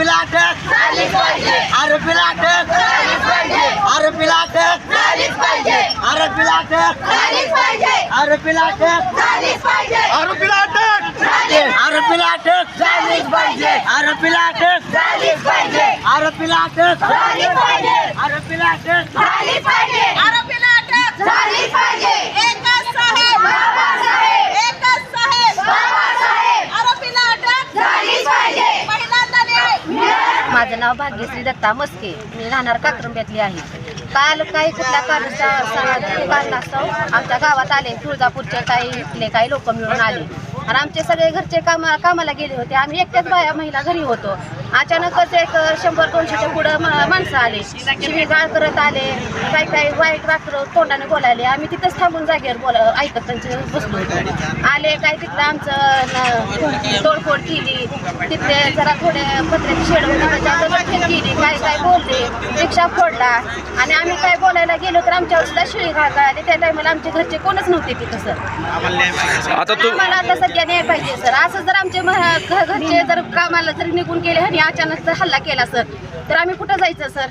आरोपीला अटक आरोपीला अटक आरोपीला अटक आरोपीला अटक आरोपीला अटक आरोपीला अटक आरोपीला अटक आरोपीला अटक आरोपीला अटक आरोपीला अटक माझं नाव भाग्यश्री दत्ता मस्के मी राहणार कात्रंब्यातली आहे. काल काही कुठल्या कारणास्तव कारणास्तव आमच्या गावात आले. तुळजापूरचे काही इथले काही लोक मिळून आले. आणि आमचे सगळे घरचे कामा कामाला गेले होते. आम्ही एकट्याच बाया महिला घरी होतो. अचानकच एक शंभर दोनशेच्या पुढं माणसं आले. शिवीगाळ करत आले. काही काही वाईट वाटलं तोंडाने बोलायले. आम्ही तिथंच थांबून जागेवर बोला ऐकत त्यांचे बसलो आले काय तिथलं आमचं तोडफोड केली. तिथले जरा थोडे पत्र्याची शेड गेली काय काय बोलले रिक्षा फोडला आणि आम्ही काय बोलायला गेलो तर आमच्यावर सुद्धा शिळी घाळ कळाली त्या टायमाला आमच्या घरचे कोणच नव्हते तिथं सर आता तू आम्हाला आता सध्या न्याय पाहिजे सर. असं जर आमचे मह- घरचे जर कामाला जर निघून गेले आणि अचानक जर हल्ला केला सर तर आम्ही कुठं जायचं सर?